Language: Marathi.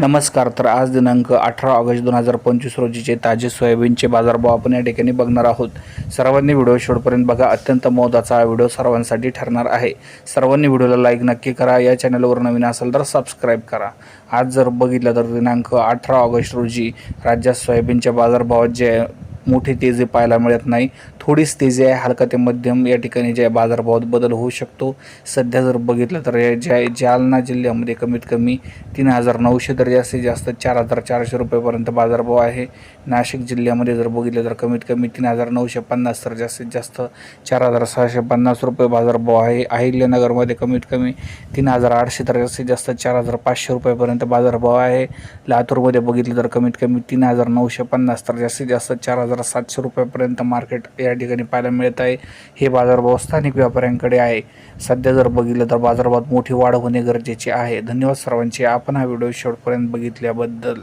नमस्कार तर आज दिनांक अठरा ऑगस्ट दोन हजार पंचवीस रोजीचे ताजे सोयाबीनचे बाजारभाव आपण या ठिकाणी बघणार आहोत. सर्वांनी व्हिडिओ शेवटपर्यंत बघा अत्यंत मोदाचा हा व्हिडिओ सर्वांसाठी ठरणार आहे. सर्वांनी व्हिडिओला लाईक नक्की करा या चॅनलवर नवीन असेल तर सबस्क्राईब करा. आज जर बघितलं तर दिनांक अठरा ऑगस्ट रोजी राज्यात सोयाबीनच्या बाजारभावात जे मोठी तेजी पाहायला मिळत नाही थोडीच तेजी आहे. हलका ते मध्यम या ठिकाणी जे बाजारभावात बदल होऊ शकतो. सध्या जर बघितलं तर या ज्या जालना जिल्ह्यामध्ये कमीत कमी तीन हजार नऊशे तर जास्तीत जास्त चार हजार चारशे रुपयेपर्यंत बाजारभाव आहे. नाशिक जिल्ह्यामध्ये जर बघितलं तर कमीत कमी तीन हजार नऊशे पन्नास तर जास्तीत जास्त चार हजार सहाशे पन्नास रुपये बाजारभाव आहे. अहिल्यानगरमध्ये कमीत कमी तीन हजार आठशे तर जास्तीत जास्त चार हजार पाचशे रुपयेपर्यंत बाजारभाव आहे. लातूरमध्ये बघितलं तर कमीत कमी तीन हजार नऊशे पन्नास तर जास्तीत जास्त चार हजार सातशे रुपयापर्यंत मार्केट या ठिकाणी पाहायला मिळत आहे. हे बाजारभाव स्थानिक व्यापाऱ्यांकडे आहे. सध्या जर बघितलं तर बाजारभावात मोठी वाढ होणे गरजेचे आहे. धन्यवाद सर्वांचे. आपण हा व्हिडिओ शेवटपर्यंत बघितल्याबद्दल.